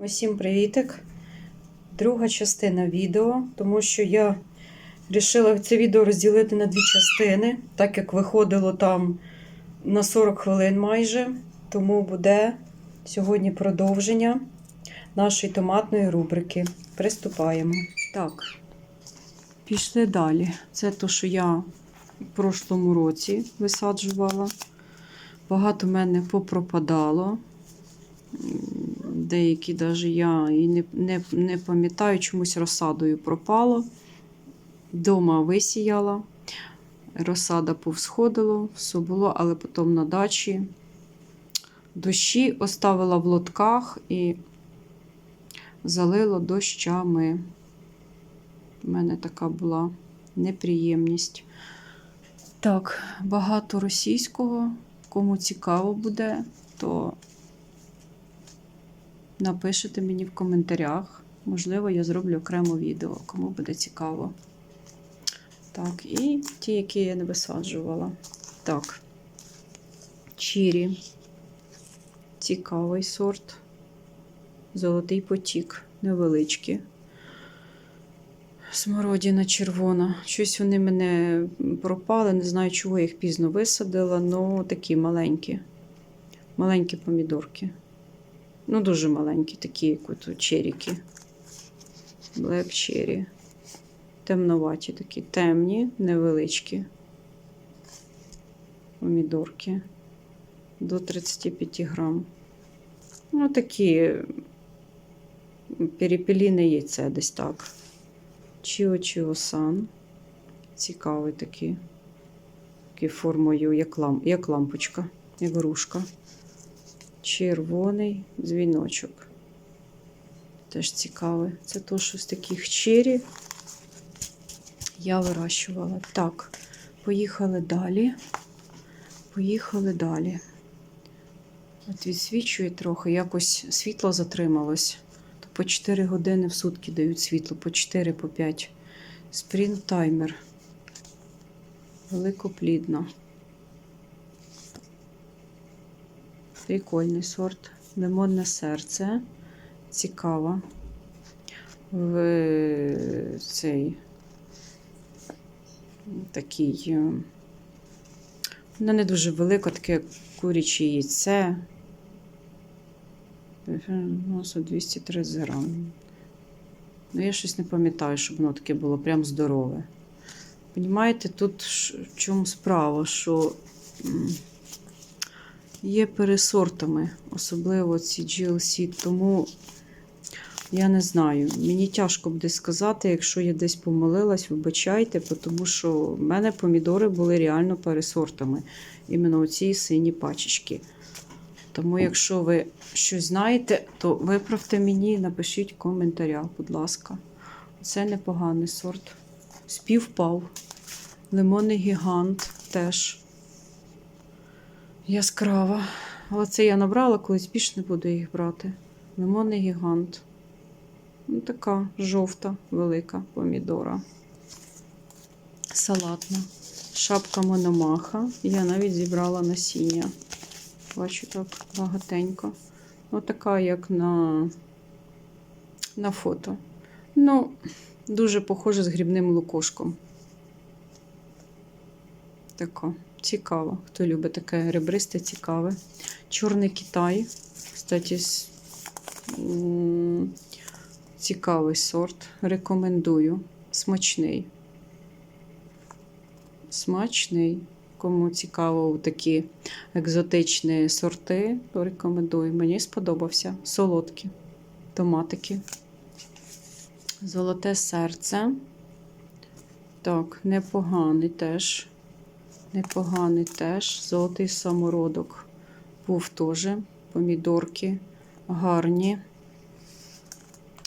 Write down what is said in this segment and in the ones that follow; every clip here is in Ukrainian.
Усім привітик! Друга частина відео, тому що я вирішила це відео розділити на дві частини, так як виходило там на 40 хвилин майже. Тому буде сьогодні продовження нашої томатної рубрики. Приступаємо. Так, пішли далі. Це те, що я в прошлому році висаджувала. Багато в мене попропадало. Деякі навіть я і не, не, не пам'ятаю, чомусь розсадою пропало. Дома висіяла, розсада повсходила, все було, але потім на дачі дощі оставила в лотках і залило дощами. У мене така була неприємність. Так, багато російського. Кому цікаво буде, то напишете мені в коментарях. Можливо, я зроблю окремо відео, кому буде цікаво. Так, і ті, які я не висаджувала. Так, чірі. Цікавий сорт. Золотий потік, невеличкі. Смородина червона. Щось вони мене пропали, не знаю, чого я їх пізно висадила, але такі маленькі. Маленькі помідорки. Ну, дуже маленькі, такі, як от черіки. Black cherry. Темноваті такі, темні, невеличкі. Помідорки. До 35 грам. Ну, такі перепеліне яйце десь так. Чіо Чіо Сан. Цікавий такий. Такий формою, як, лам, як лампочка, як грушка. Червоний дзвіночок. Теж цікавий. Це то, що з таких чері я вирощувала. Так, поїхали далі. Поїхали далі. От відсвічує трохи, якось світло затрималось. То по 4 години в сутки дають світло, по 4, по 5. Спрінг таймер. Великоплідно. Прикольний сорт. Лимонне серце. Цікаво. В цей такий. е, Вона не дуже велика, таке куряче яйце. Носу 230 грам. Ну, я щось не пам'ятаю, щоб воно таке було прям здорове. Понімаєте, тут в чому справа, що є пересортами, особливо ці GLC, тому я не знаю. Мені тяжко буде сказати, якщо я десь помилилась, вибачайте, тому що в мене помідори були реально пересортами. Іменно оці сині пачечки. Тому, якщо ви щось знаєте, то виправте мені напишіть в коментарях, будь ласка. Це непоганий сорт. Співпав. Лимонний гігант теж яскрава. Але це я набрала, колись більше не буду їх брати. Лимонний гігант. Ну, така жовта, велика помідора. Салатна. Шапка мономаха. Я навіть зібрала насіння. Бачу так багатенько. Отака, як на, на фото. Ну, дуже похоже з грибним лукошком. Тако. Цікаво. Хто любить таке ребристе, цікаве. Чорний Китай. Кстати, цікавий сорт. Рекомендую. Смачний. Смачний. Кому цікаво такі екзотичні сорти, то рекомендую. Мені сподобався. Солодкі томатики. Золоте серце. Так, непоганий теж. Непоганий теж. Золотий самородок. Був теж. Помідорки гарні.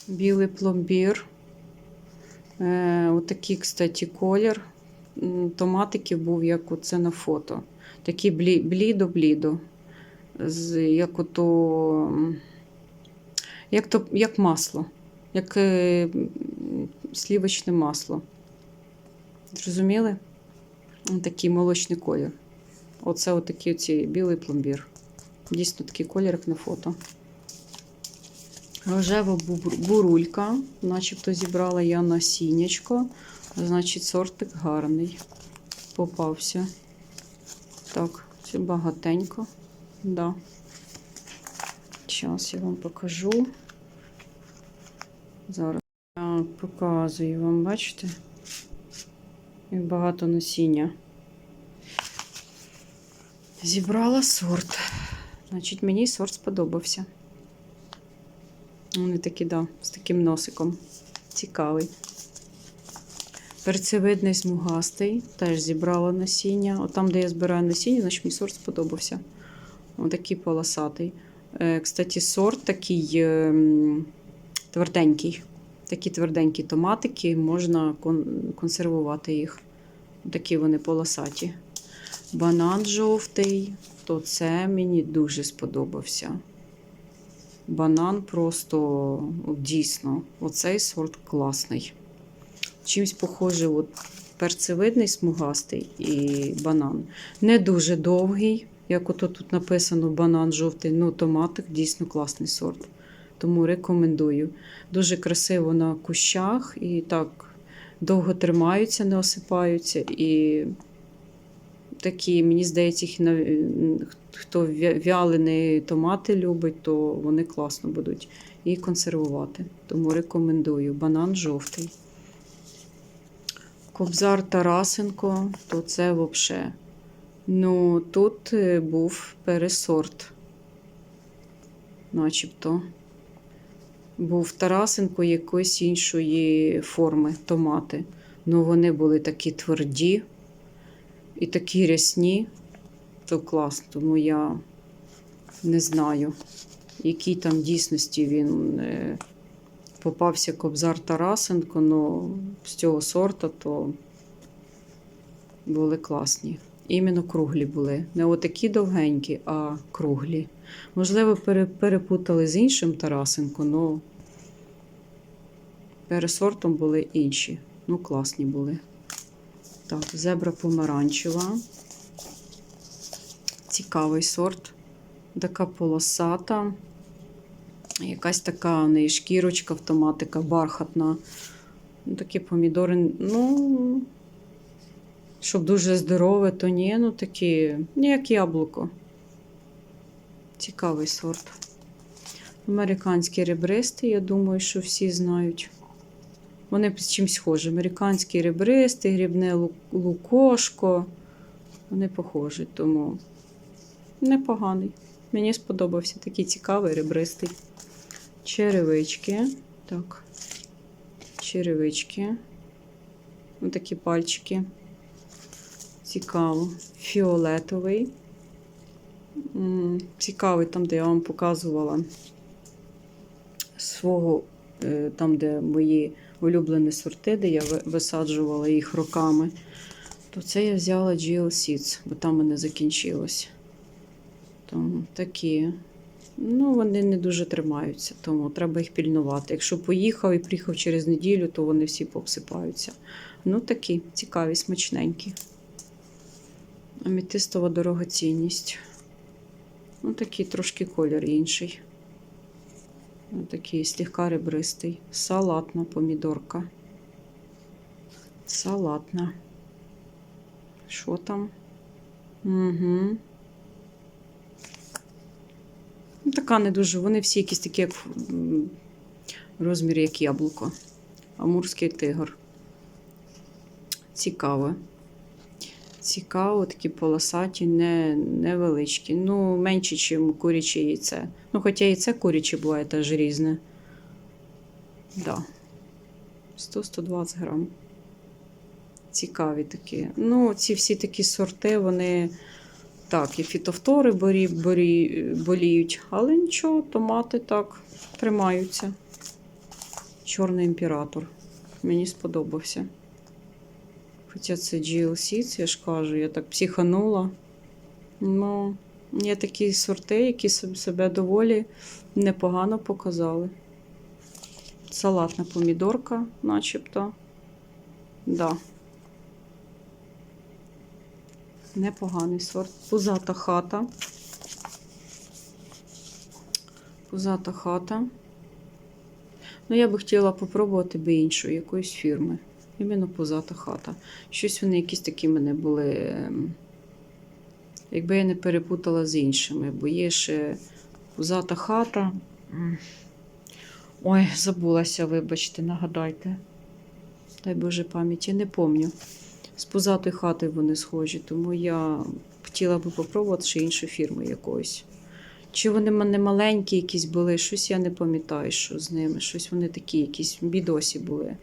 Білий пломбір. Е, отакий, кстати, колір. М, Томатиків був, як оце на фото. Такий блідо-блідо. Як ото, як, то, як масло, як е, слівочне масло. Зрозуміли? Такий молочний колір. Оце отакий оці білий пломбір. Дійсно такий колір, як на фото. Рожева бурулька, начебто зібрала я насіннячко. Значить, сортик гарний. Попався. Так, це багатенько. Да. Зараз я вам покажу. Зараз я показую вам, бачите? Як багато насіння. Зібрала сорт. Значить, мені сорт сподобався. Вони такі, да, з таким носиком. Цікавий. Перцевидний смугастий, теж зібрала насіння. От там, де я збираю насіння, значить мій сорт сподобався. Отакий полосатий. Е, Кстати, сорт такий ем, тверденький. Такі тверденькі томатики, можна консервувати їх. Такі вони полосаті. Банан жовтий, то це мені дуже сподобався. Банан просто дійсно, оцей сорт класний. Чимсь похожий, от перцевидний смугастий і банан. Не дуже довгий, як ото тут написано банан жовтий, ну томатик дійсно класний сорт. Тому рекомендую. Дуже красиво на кущах і так довго тримаються, не осипаються. І такі, мені здається, їх хто вя- вялені томати любить, то вони класно будуть і консервувати. Тому рекомендую. Банан жовтий. Кобзар Тарасенко, то це взагалі. Ну, тут е, був пересорт. Начебто. Був Тарасенко якоїсь іншої форми томати. Ну, вони були такі тверді і такі рясні, то клас. Тому я не знаю, який там дійсності він е, попався Кобзар Тарасенко, ну з цього сорта то були класні. Іменно круглі були. Не отакі довгенькі, а круглі. Можливо, перепутали з іншим Тарасенко, але пересортом були інші. Ну, класні були. Так, зебра помаранчева. Цікавий сорт. Така полосата. Якась така неї шкірочка, автоматика, бархатна. Ну, такі помідори, ну, щоб дуже здорове, то ні, ну такі, ну, як яблуко. Цікавий сорт. Американський ребристий, я думаю, що всі знають. Вони з чимось схожі. Американський ребристий, грібне лукошко. Вони похожі, тому непоганий. Мені сподобався такий цікавий ребристий. Черевички. Так. Черевички. Ось такі пальчики. Цікаво. Фіолетовий. Цікавий там, де я вам показувала свого, е, там, де мої улюблені сорти, де я висаджувала їх роками. То це я взяла GL Seeds, бо там мене закінчилось. Тому такі. Ну, вони не дуже тримаються, тому треба їх пільнувати. Якщо поїхав і приїхав через неділю, то вони всі пообсипаються. Ну, такі цікаві, смачненькі. Амітистова дорогоцінність. Ну, такий трошки колір інший. Такий слегка ребристий. Салатна помідорка. Салатна. Що там? Угу. Така не дуже. Вони всі якісь такі, як розмір, як яблуко. Амурський тигр. Цікаво. Цікаво, такі полосаті, не, невеличкі. Ну, менші, ніж куряче яйце. Ну, хоча яйце куряче буває теж різне. Да. 100-120 грам. Цікаві такі. Ну, ці всі такі сорти, вони. Так, і фітофтори борі, борі, боліють, але нічого, томати так тримаються. Чорний імператор. Мені сподобався. Хоча це GLC, я ж кажу, я так психанула. Ну, є такі сорти, які себе доволі непогано показали. Салатна помідорка, начебто. Да. Непоганий сорт. Пузата хата. Пузата хата. Ну, я би хотіла попробувати би іншої якоїсь фірми. Іменно позата хата. Щось вони якісь такі мене були. ем, Якби я не перепутала з іншими, бо є ще позата хата. Ой, забулася, вибачте, нагадайте. Дай Боже пам'яті, не пам'ятаю. З позатої хати вони схожі, тому я хотіла би попробувати ще іншу фірму якоїсь. Чи вони в мене маленькі якісь були, щось я не пам'ятаю, що з ними. Щось вони такі, якісь бідосі були.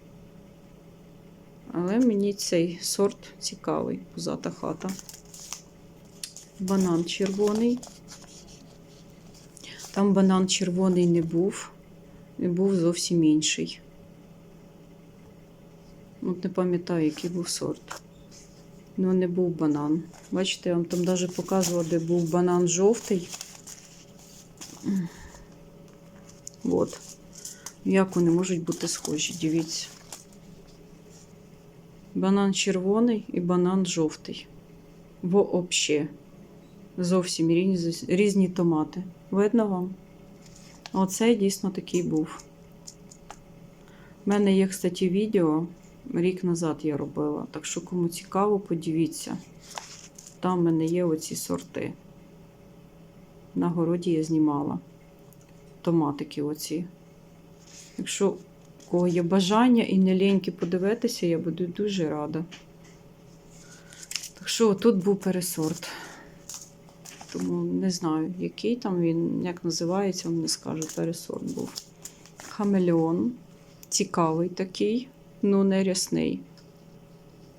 Але мені цей сорт цікавий, позата хата. Банан червоний. Там банан червоний не був, і був зовсім інший. От не пам'ятаю, який був сорт. Ну, не був банан. Бачите, я вам там навіть показувала, де був банан жовтий. От. Як вони можуть бути схожі, дивіться. Банан червоний і банан жовтий. Вообще. Зовсім різні, томати. Видно вам? Оцей дійсно такий був. У мене є, кстати, відео. Рік назад я робила. Так що, кому цікаво, подивіться. Там в мене є оці сорти. На городі я знімала томатики оці. Якщо кого є бажання і не ліньки подивитися, я буду дуже рада. Так що тут був пересорт. Тому не знаю, який там він, як називається, вам не скажу, пересорт був. Хамелеон. Цікавий такий, ну не рясний.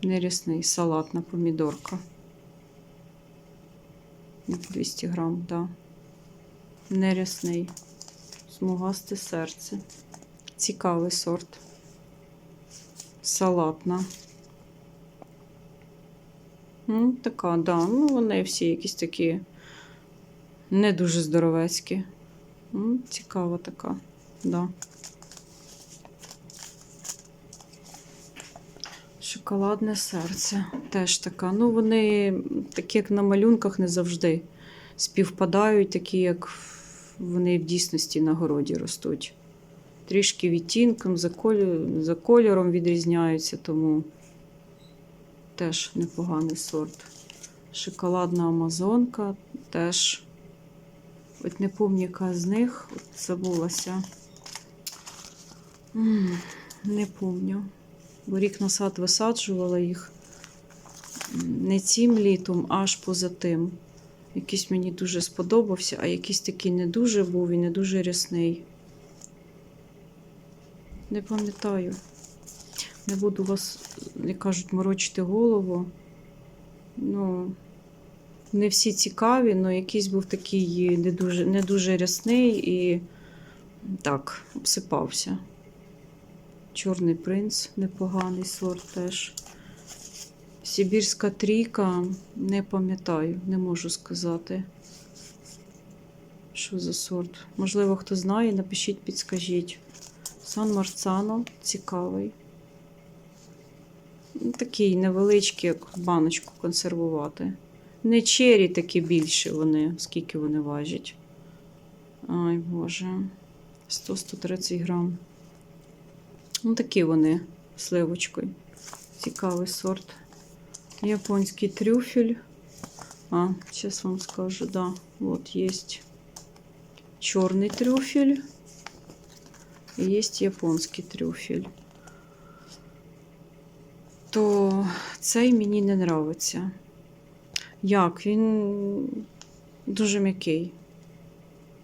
Не рясний, салатна помідорка. 200 грам, так. Да. Не рясний. Смугасте серце. Цікавий сорт. Салатна. Ну, така, да. Ну, вони всі якісь такі не дуже здоровецькі. М, Цікава така, да. Шоколадне серце. Теж така. Ну, вони такі, як на малюнках, не завжди співпадають, такі, як вони в дійсності на городі ростуть. Трішки відтінком, за, колю- за кольором відрізняються, тому теж непоганий сорт. Шоколадна амазонка теж. От не пам'ятаю, яка з них, от забулася. М, Не пам'ятаю. Бо рік назад висаджувала їх не цим літом, аж поза тим. Якийсь мені дуже сподобався, а якийсь такий не дуже був і не дуже рясний. Не пам'ятаю. Не буду вас, як кажуть, морочити голову. Ну, не всі цікаві, але якийсь був такий не дуже, не дуже рясний і так, обсипався. Чорний принц, непоганий сорт теж. Сибірська трійка, не пам'ятаю, не можу сказати. Що за сорт? Можливо, хто знає, напишіть, підскажіть. Сан Марцано цікавий. Ну, Такий невеличкий, як баночку консервувати. Не чері такі більші вони, скільки вони важать. Ай, Боже. 100-130 грам. Ну, такі вони сливочкою. Цікавий сорт. Японський трюфель. А, сейчас вам скажу, да. Вот есть черный трюфель. И есть японський трюфель. То цей мені не нравиться. Як? Він дуже м'який.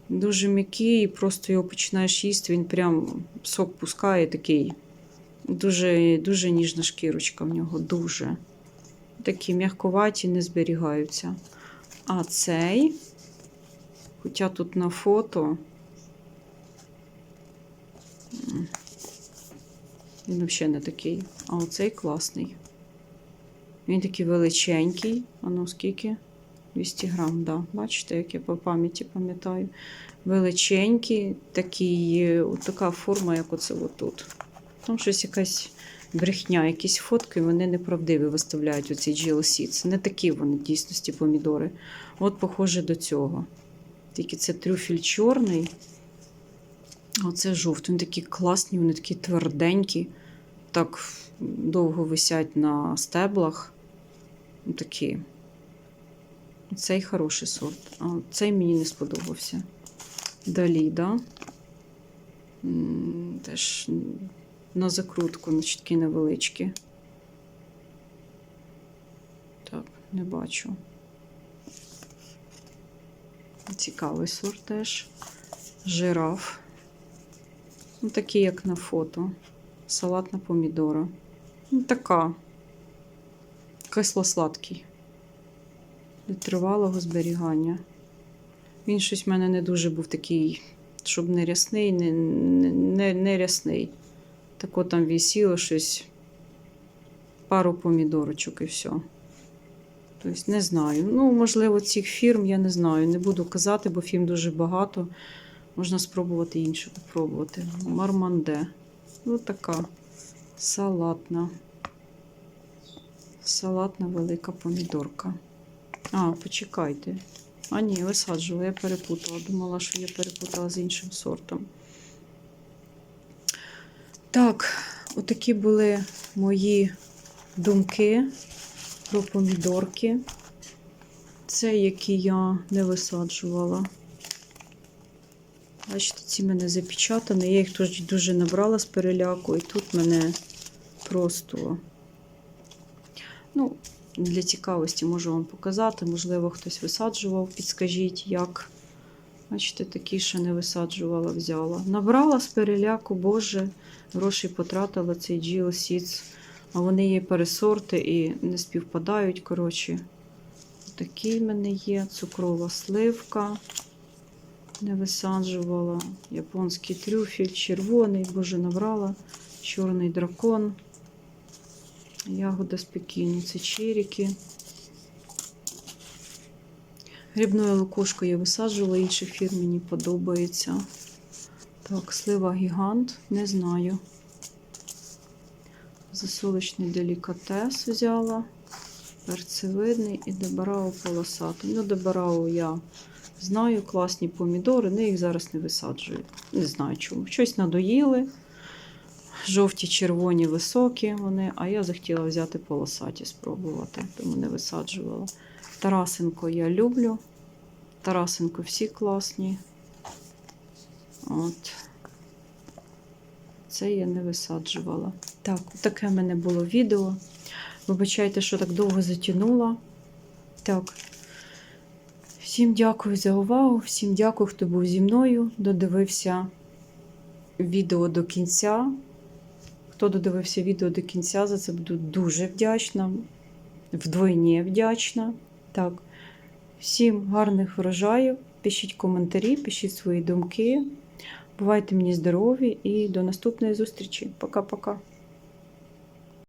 Дуже м'який, і просто його починаєш їсти, він прям сок пускає такий. Дуже, дуже ніжна шкірочка в нього, дуже. Такі м'ягковаті не зберігаються. А цей, хоча тут на фото, він взагалі не такий. А оцей класний. Він такий величенький. А ну скільки? 200 грам, да. Бачите, як я по пам'яті пам'ятаю. Величенький, такий, е, от така форма, як оце отут. Там щось якась брехня, якісь фотки, вони неправдиві виставляють оці GLC. Це не такі вони в дійсності помідори. От, похоже до цього. Тільки це трюфель чорний. Оце жовтий. Вони такі класні, вони такі тверденькі, так довго висять на стеблах. Такі. Цей хороший сорт. А цей мені не сподобався. Даліда. Теж на закрутку, значить, такі невеличкі. Так, не бачу. Цікавий сорт теж. Жираф. Ну, такий, як на фото. Салатна помідора. Ну, така. Кисло-сладкий. Для тривалого зберігання. Він щось в мене не дуже був такий, щоб не рясний, не, не, не, рясний. Тако там висіло щось. Пару помідорочок і все. Тобто, не знаю. Ну, можливо, цих фірм я не знаю. Не буду казати, бо фірм дуже багато. Можна спробувати інше попробувати. Марманде. Ну, така салатна. Салатна велика помідорка. А, почекайте. А, ні, висаджувала, я перепутала. Думала, що я перепутала з іншим сортом. Так, отакі були мої думки про помідорки. Це які я не висаджувала. Бачите, ці мене запечатані. Я їх теж дуже набрала з переляку, і тут мене просто. Ну, для цікавості можу вам показати. Можливо, хтось висаджував, підскажіть, як. Бачите, такі ще не висаджувала, взяла. Набрала з переляку, боже, гроші потратила цей Geo Seeds. А вони є пересорти і не співпадають. Коротше, такі в мене є. Цукрова сливка. Не висаджувала. Японський трюфель, червоний, боже, набрала. Чорний дракон. Ягода з це черіки. Грибною лукошкою я висаджувала, інших фірм мені подобається. Так, слива гігант, не знаю. Засолочний делікатес взяла. Перцевидний і дебарао полосатий. Ну, дебарао я знаю, класні помідори, але їх зараз не висаджую. Не знаю чому. Щось надоїли. Жовті, червоні, високі вони, а я захотіла взяти полосаті, спробувати, тому не висаджувала. Тарасенко я люблю. Тарасенко всі класні. От. Це я не висаджувала. Так, таке в мене було відео. Вибачайте, що так довго затягнула. Так. Всім дякую за увагу, всім дякую, хто був зі мною, додивився відео до кінця. Хто додивився відео до кінця, за це буду дуже вдячна, вдвойні вдячна. Так. Всім гарних врожаїв. Пишіть коментарі, пишіть свої думки. Бувайте мені здорові і до наступної зустрічі. Пока-пока.